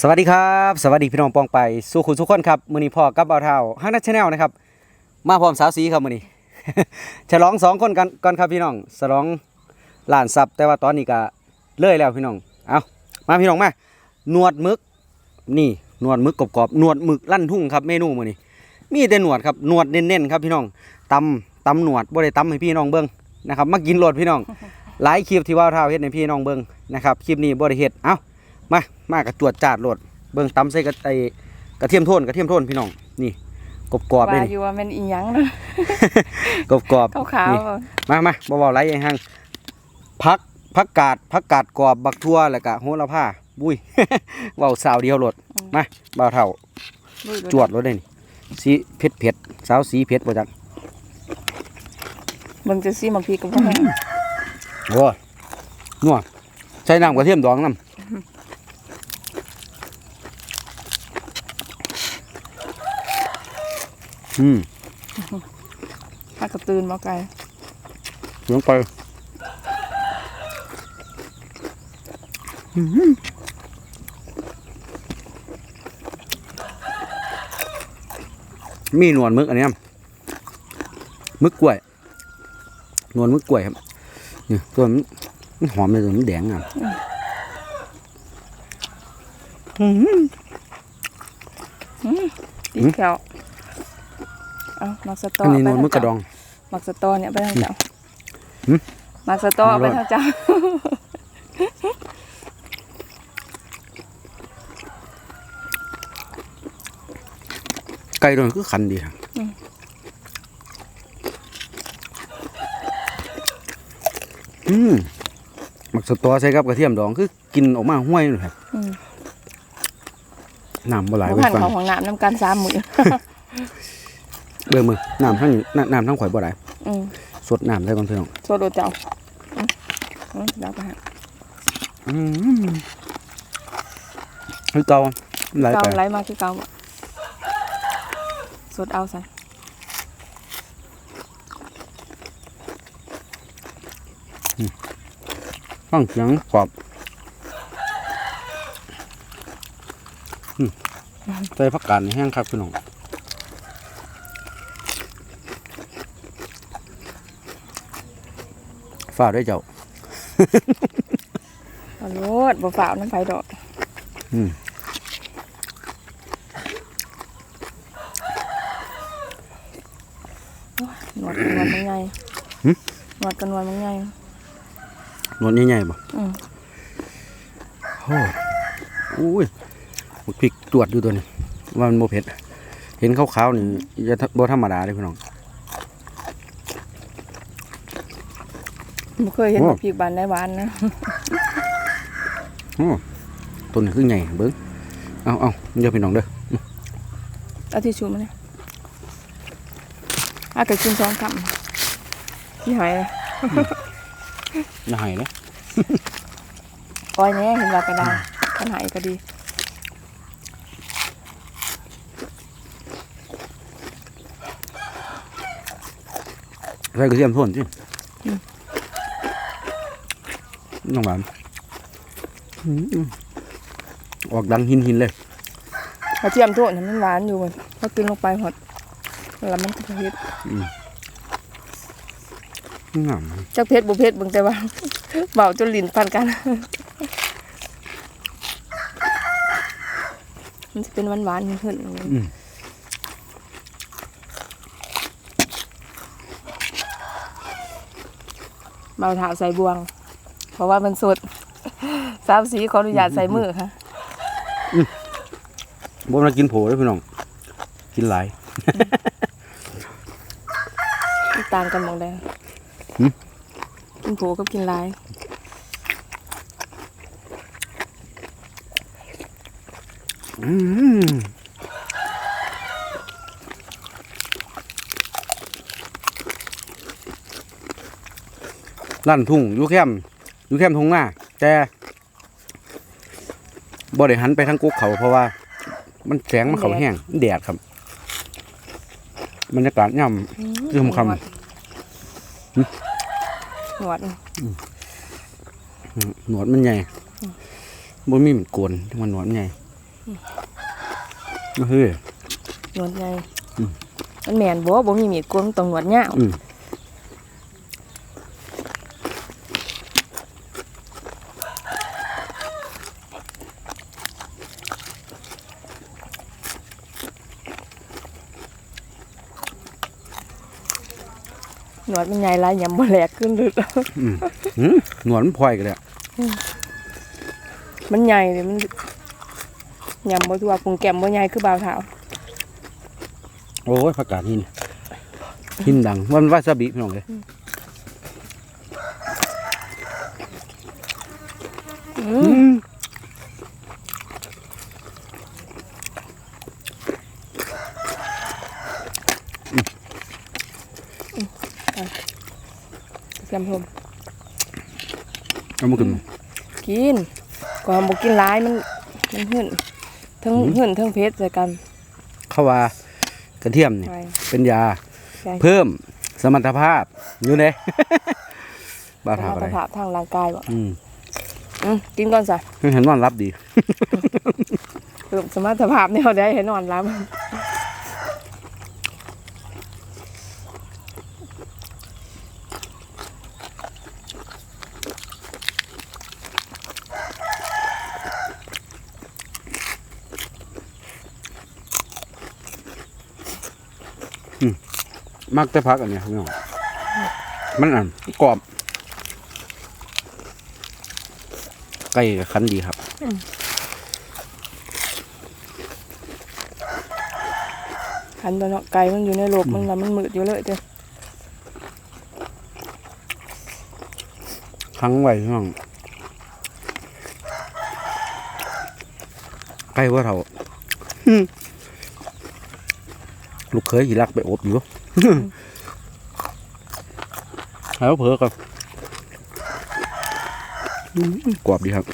สวัสดีครับสวัสดีพี่น้องปองไปสู่คุณทุกคนครับมือนี้พ่อกับเบาเท่าฮักนัทชาแนลนะครับมาพร้อมสาวสีครับมือนี้ฉลองสองคนกันก่อนครับพี่น้องฉลองหลานซับแต่ว่าตอนนี้ก็เลื่อยแล้วพี่น้องเอามาพี่น้องมาหนวดหมึกนี่หนวดหมึกกรอบๆหนวดหมึกลั่นทุ่งครับเมนูมือนี้มีแต่หนวดครับหนวดเน้นๆครับพี่น้องตำตำหนวดบ่ได้ตำให้พี่น้องเบิ่งนะครับมากินโลดพี่น้องหลายคลิปที่ว่าเท่าเฮ็ดให้พี่น้องเบิ่งนะครับคลิปนี้บ่ได้เฮ็ดเอ้า มา มากับจวดจาดโหลด เบิ่งตำใส่กระไอกระเทียมโทนกระเทียมโทนพี่น้อง นี่กรอบกรอบๆเลยว่านี่อยู่ว่ามันอีหยังนะกรอบกรอบขาวนี่มามาบ่เว้าไรไอ้หังพักพักกาดพักกาดกรอบบักทั่วแล้วก็โหระพาบุ้ยเว้าสาวเดียวโหลดมาบ่าวเฒ่าๆลุยๆจวดโลดเลยนี่สีเผ็ดเผ็ดสาวสีเผ็ดบ่จักเบิ่งจะซีมักพีกับพ่อแห้งโอ้ยนัวใส่น้ำกระเทียมดองน้ำ อืมถ้ากระตื่นมาไกลลงไปอื้อหือมีหนวดมึกอันเนี้ยมึกกล้วยหนวดมึกกล้วยครับนี่ตัวมันมันหอมเลยตัวมันแดงอะอื้อหือติดแถว เอามักสตออันนี้หนไปวดมึกกระดองมักสตอเนี่ยไปทางเจ้าหึมักสตอเอาไปรอดทางเจ้าไก่โดนคือขันดีครับอืมหมักสตอใส่กับกระเทียมดองคือกินออกมาห้วยเลยครับอืมน้ำบ่หลายบ่ไปหันฟังของของน้ำน้ำกันสามมือเบิ่งมือน้ำทั้งน้ำน้ำทั้งข่อยบ่หลายอืมสดน้ำใส่ก่อนพี่น้องโซโดเจ้าอืมอืมเดี๋ยวไปหาอืมคือเก่าหลายเกาไปไหลมาคือเกาบ่สดเอาใส่ฟังเสียงกรอบอืมใส่ผักกาดนี่แห้งครับพี่น้อง ฝากด้วยเจ้าเอาโลดบ่ฝ่าวน้ำไฟดอกอืมหนวดกันนวลมันไงหึ หนวดกันนวลมันไงนวลใหญ่ๆบ่อืมโอ้อุ้ยบักพริกตรวจอยู่ตัวนี้ว่ามันโมเผ็ดเห็นขาวๆนี่จะบ่ธรรมดาเลยพี่น้อง บ่เคยเห็นโอ้บักพริกบานได้หวานนะโอ้ต้นนี้คือใหญ่เบิ้งเอาเอาเดี๋ยวพี่น้องเด้อเอาทิชชู่มาเนี่ยอากะกินสองคำพี่หอยเลยอย่าให้เลยอ้อยแน่เห็นว่ากระดาษขันหายก็ดีใส่กระเทียมโท่นสิ น้องหวานอืมออกดังหินหินๆเลยกระเทียมโทษมันหวานอยู่มันพอกินลงไปหมดแล้วมันก็เผ็ดงามจักเผ็ดบ่เผ็ดเบิ่งแต่ว่าเบาจนลิ้นพันกัน มันจะเป็นหวานหวานๆขึ้นเบาเท้าใส่บวง เพราะว่ามันสดสามสีขออนุญาตใส่มือค่ะบ่มากินโผล่เลยพี่น้อง กินหลาย ต่างกันหมองใดหึ กินผูกับกินลาย อืมลั่นทุ่งอยู่แคมป์ อยู่แคมป์ทงหน้า แต่บ่ได้หันไปทางกุกเขาเพราะว่า มันแสงมันเขาแห้งมันแดดครับบรรยากาศย่ำลืมคำหนวดหนวดหนวดมันใหญ่บ่มีมันโกนมันหนวดมันใหญ่เฮ้ยหนวดใหญ่อืมมันแม่นบ่บ่มีมีดกวงตรงหนวดยาว หนวดมันใหญ่หลายยำบ่แหลกขึ้นลึกอืมหืมหนวดมันพลอยกันเลยอะมันใหญ่เลยมันยำบ่ทั่วปรุงแก้มบ่ใหญ่คือบ่าวเท้าโอ้ยผักกาดหินหินดังวันวาซาบิพี่น้องเลย อื อื ม ม แก้มชมเอามากินกินก่อนบ่กินหลายมันมันหื่นทั้งหื่นทั้งเผ็ดใส่กันเข้าว่ากระเทียมนี่ไปเป็นยาใช่เพิ่มสมรรถภาพอยู่เลยบ้าสทามรอะไรรถภาพทางร่างกายบ่อืมอืมกินก่อนซะเห็นนอนรับดีเพิ่มสมรรถภาพแนวได้ให้นอนหลับ มักแต่พักอันเนี้ยพี่น้องมันอันกรอบไก่กับคันดีครับคันตัวเนาะไก่มันอยู่ในโลกมันแล้วมันมืดอยู่เลยเด้อครั้งไว้พี่น้องไก่ว่าเท่าลูกเคยยีรักไปอบอยู่ แล้วเผลอกับกรอบดีครับ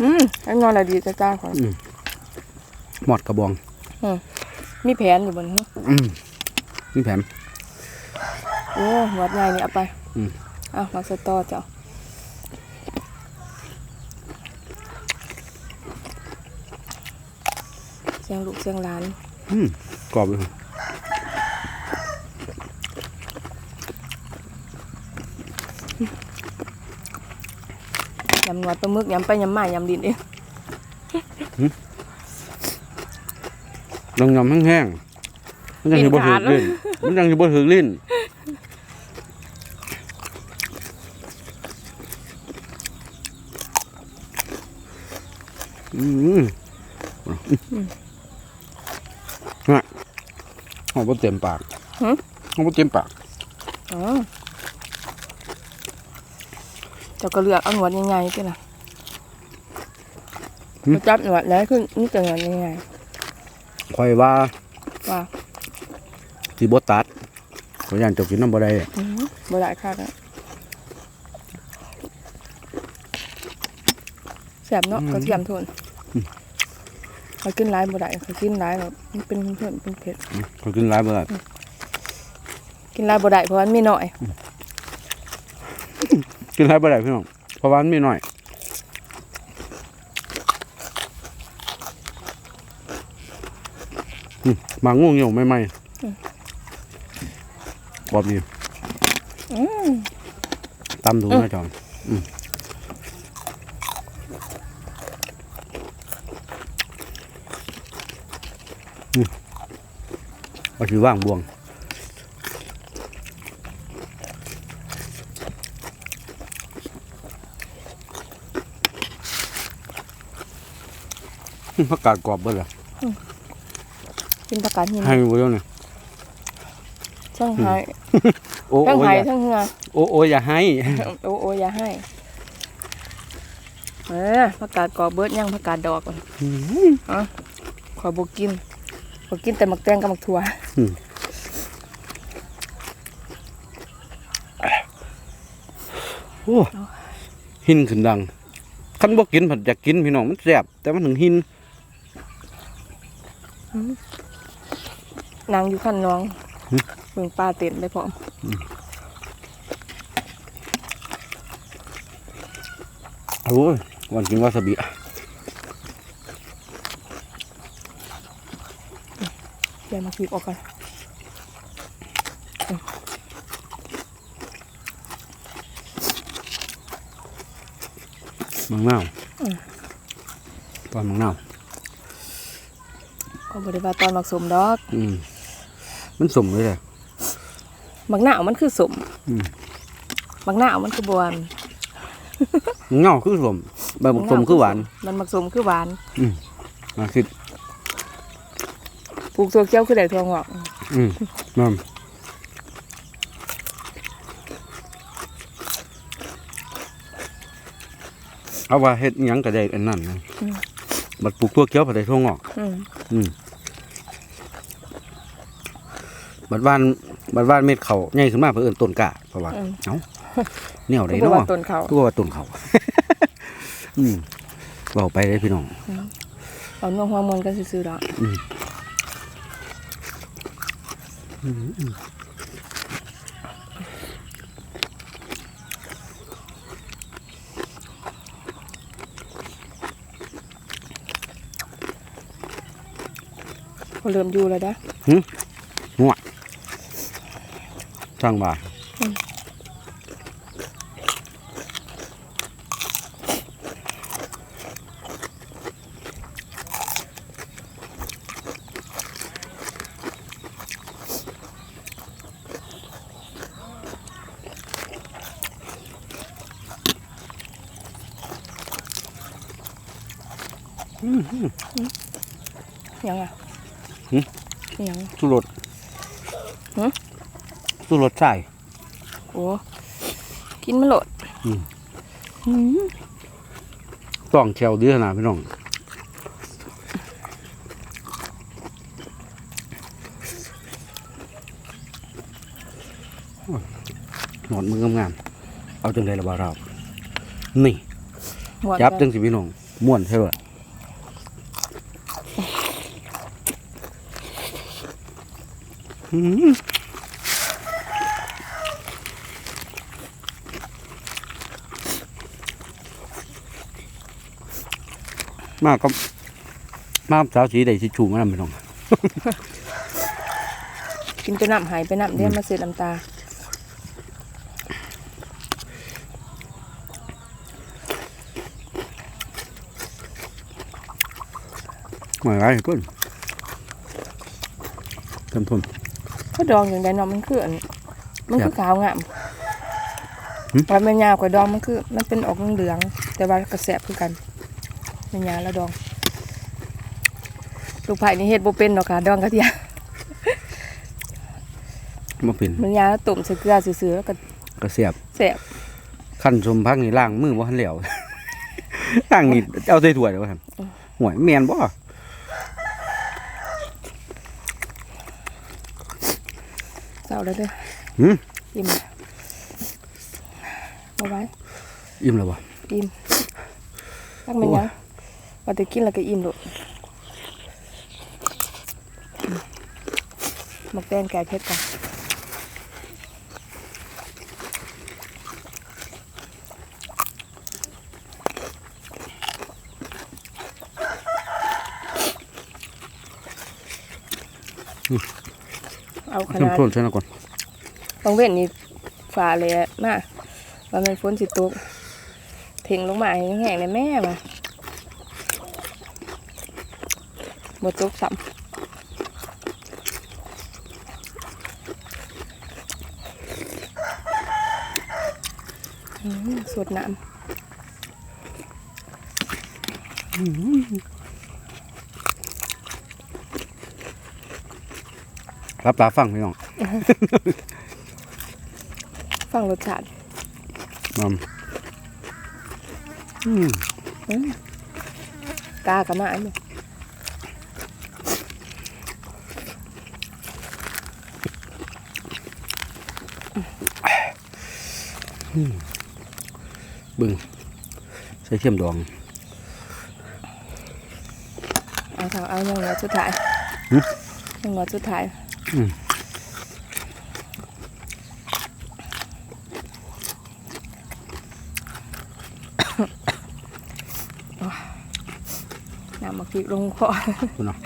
อืมให้นอนละดีจ้าๆของหมอดกระบองมีแผนอยู่บนนี้มีแผมโอ้หนวดใหญ่นี่เอาไป อืมเอ้าวมาสตอเจ้า สียงลูกเสียงหลานอืมกรอบเลยครับยำหนวดปลาหมึกยำไปยำมายำดินเองลองยำแห้งๆมันยังอยู่บนถือลิ้นมันยังอยู่บนถือลิ้นอืม น่ะหอมบนเต็มปากหอมบนเต็มปากอ๋อเจ้าก็เลือกเอาหนวดใหญ่ๆกันนะมาจับหนวดแล้วขึ้นนี่จะหนวดใหญ่คอยว่าๆว่าสีบตัดขอยย่านเจบกินน้ำบ่ได้อืมบ่ได้ค่ะนะแสบเนาะกระเทียมโทน เขากินหลายบ่ได้เขากินหลายแบบมันเป็นเพื่อนเป็นเผ็ดขอยกินหลายบ่ได้กินหลายบ่ได้เพราะว่ามันมีน้อย กินหลายบ่ได้พี่น้องเพราะว่ามันมีน้อยอืมหมางงูเหี่ยวไม่ไหมกรอบดีอืมตำดูนะจอนอืม เอาถือว่างบวงผักกาดกรอบเบิดเลยกินผักกาดหินให้บ่เดี๋ยวนี่ช่างไห้โอ้ช่างโอ้ไห้อย่าช่างเหือโอ้โอ้อย่าให้ โอ้โอ้อย่าให้ เออผักกาดกรอบเบิดย่างผักกาดดอกก่อนอะขอยบ่กิน บ่กินแต่หมักแตงกับหมักถั่วโอ้หินขึ้นดังคันบ่กินผัดอยากกินพี่น้องมันแซ่บแต่มันถึงหินนางอยู่ขั้นน้องหึเบิ่งปลาเต็มไปพร้อมโอ้ยวันกินวาซาบิเดี๋ ยวมาคีบออกก่อนมังนาวตอนมังนาวก็บริวาตอนหมักสมดอก อืมมันสมเลยแหละหมักหนาวมันคือสมอืมหมักหนาวมันคือบวนมังนาวคือสมแบบสมคือหวาน มันหมักสมคือหวานมาคิด ปลูกตัวเกี้ยวคือได้ทั่วงอกอืมนั่นเอาว่าเฮ็ดหยังกระไดอันนั้นนะบัดปลูกตัวเกี้ยวผัดไทยทั่วงอก อืมอืมบัดว่านบัดว่านเม็ดเขาใหญ่ขึ้นมาเพื่อเอิ้นต้นกะเพราะว่าเอ้าแนวใดคือว่าเนาะต้นเขาก็ว่าต้นเขา อืมเบาไปเลยพี่น้องเอาเนื้อหัวมันก็ซื้อๆดอก เขาเริ่มอยู่แล้วนะหัวช่างบาท嗯 ยังอะหึยังสุรสหึสุรสใส่โอ้กินมันโหลดต้องแขวเดือนะพี่น้องหนอนมืองามๆเอาจังไดละบ่าวเรานี่หมวนจับกัจันงสิพี่น้อง ม่วนใช่ป่ะอืม มาก็มาสาวสีได้สิชูมานำพี่น้อง กินไปน้ำหายไปน้ำเดี๋ยวมาเสียน้ำตาหมายไก็ดองอย่างใดเนาะมันคืออันมันคือครับขาวงามหึ ปลาแม่ยาวกับดองมันคือ มันเป็นออกเหลืองๆแต่ว่ากระแสบคือกันแม่ยาแล้วดอง ลูกไผ่นี่เฮ็ดบ่เป็นดอกค่ะดองกระเทียมมาเป็นแม่ยาต้มใส่เกลือซื่อๆแล้วก็กระเสียบแซ่บขั้นชมพักนี่ล้างมือบ่ทันแล้ว ล้างนี่เอาใส่ถ้วยเดี๋ยวท่านห่วยแม่นบ่ เศร้าแล้วเด้อหืมอิ่มบ่ไหว้อิ่มแล้วบ่อิ่มรักแม่ยาว่าแต่กินแล้วก็อิ่มโลดหมกแดงไก่เผ็ดก่อน เอาขเต็มนาดทนใช่นะก่อนบางเว้นนี่ฝ่าเลยอะมาว่ามันฝนสิตกถึงลงมาให้แห้งๆเลยแม่มาบดตกซ้ำอืมสวดน้ รับตาฟังพี่น้องำฟังรสชาติมัมอืมกากับมาอันนี้เบึงใส่เทียมดองเอาเถอะเอายังเหลือสุดท้ายหึยังเหลือสุดท้ายอืม น้ำมาพริกลงคอคุณเนาะ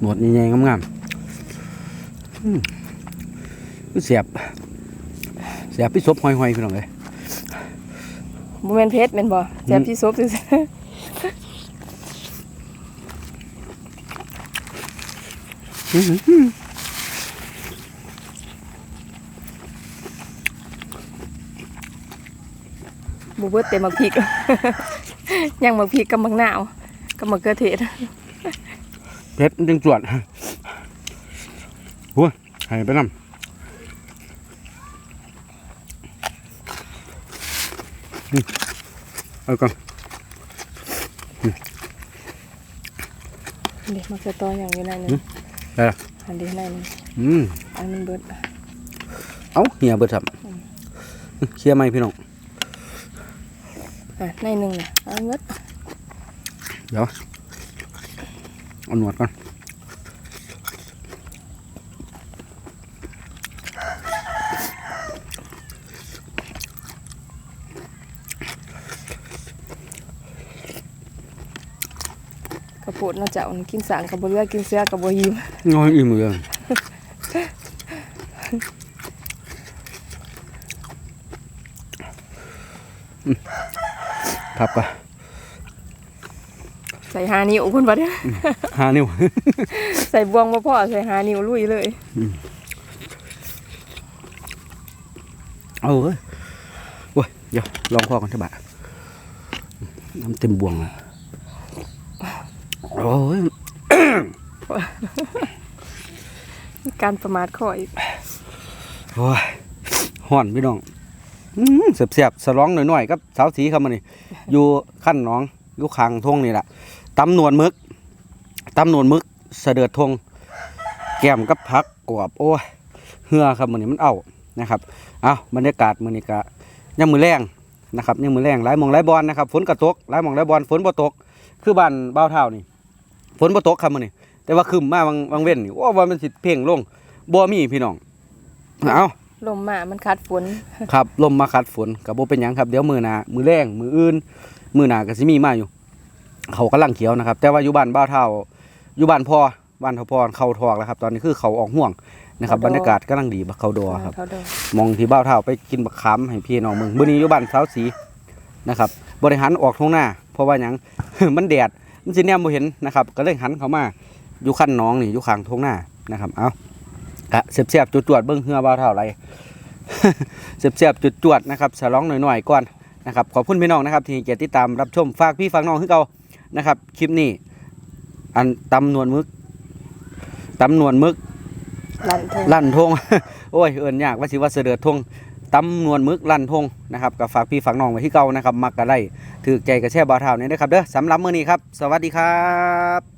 หนวดใหญ่ๆงามๆอืมคือเสียบ เสียบพี่ซบหอยๆพี่น้องเลยบ่แม่นเพชรแม่นบ่แซ่บที่ซบซื่อ อื้อหือ ๆ บ่เบิดเต็มมาพริก ยังมาพริกกับมักนาวกับมะเขือเทศเพชรจึงจวดหัวให้ไปนำอืมเอาก่อนเด็กมะเขือตออย่างอยู่ในนึงได้ ละอันเดียวในนึงอืมอันมันเบิดเอาเหี่ยเบิดครับเคลียร์ไหมพี่น้องอะในนึงน่ะอันเบิดเดี๋ยวเอาหนวดก่อน โปดเนาะเจ้านี่กินสางกับบ่เลือกินเสือกับบ่หิวน้อยอิ่มเลยอืมพับก่อนใส่หานิ้วคุณบ่เด้อห้านิ้วใส่บวงบ่พอใส่หานิ้วลุยเลยเอาเว้ยโอ้ยเดี๋ยวลองพอกันเถอะบะน้ำเต็มบวงเลย โอ้ยการประมาทข้ออีกโอ้ยห่อนพี่น้องอื้อเสียบๆสร้องหน่อยๆกับสาวสีครับมันนี่อยู่ขั้นหน้องอยู่คางทงนี่แหละตำนวนมึกตำนวนมึกเสดือดทงแก้มกับพักกรอบโอ้ยเหือครับมันนี่มันเอานะครับเอาบรรยากาศมันนี่กะยังมือแรงนะครับยังมือแรงหลายหมองหลายบอลนะครับฝนกระตกหลายหมองหลายบอลฝนบ่ตก คือบ้านบ้าวเท่านี่ ฝนบ่ตกครับมันนี่แต่ว่าคืมมาบางบางเว้นนี่ว่าว่ามันสิเพ่งลงบ่มีพี่น้องเอาลมมามันคัดฝนครับลมมาคัดฝนกับโบเป็นหยังครับเดี๋ยวมือหนามือแรงมืออื่น มือหนาก็สิมีมาอยู่ เขากำลังเขียวนะครับ แต่ว่าอยู่บ้านบ้าวเท่าอยู่บ้านพ่อบ้านเท่าพรเขาทอกแล้วครับ ตอนนี้คือเขาออกห่วงนะครับเขาดอบรรยากาศกำลังดีบักเขาดอครับเขาดอมองที่บ้าวเท่าไปกินบักขามให้พี่น้องเมืองมื้อนี้อยู่บ้านสาวสีนะครับ บริหารออกทงหน้า เพราะว่าหยังมันแดด มันสิแนมบ่เห็นนะครับ ก็เลยหันเข้ามาอยู่ขั้นน้องนี่อยู่ข้างทงหน้านะครับ เอากะเสียบๆจุดๆเบิ่งเหือบ้าวเท่าไรเสียบๆจุดจวดๆนะครับฉลองหน่อยๆก่อนนะครับขอบคุณพี่น้องนะครับที่ให้เกียรติติดตามรับชมฝากพี่ฝากน้องขึ้นเก่านะครับ คลิปนี้อันตำนวนมึกตำนวนมึกลั่นเทงลั่นทงโอ้ยเอินยากว่าสิว่าเสด็จทง ตำนวนมึกลั่นทงนะครับกับฝากพี่ฝากน้องไว้ที่เก่านะครับ มักกะได้ถือใจกระแช่บาวเท้านี่นะครับเด้อสำหรับมื้อนี้ครับ สวัสดีครับ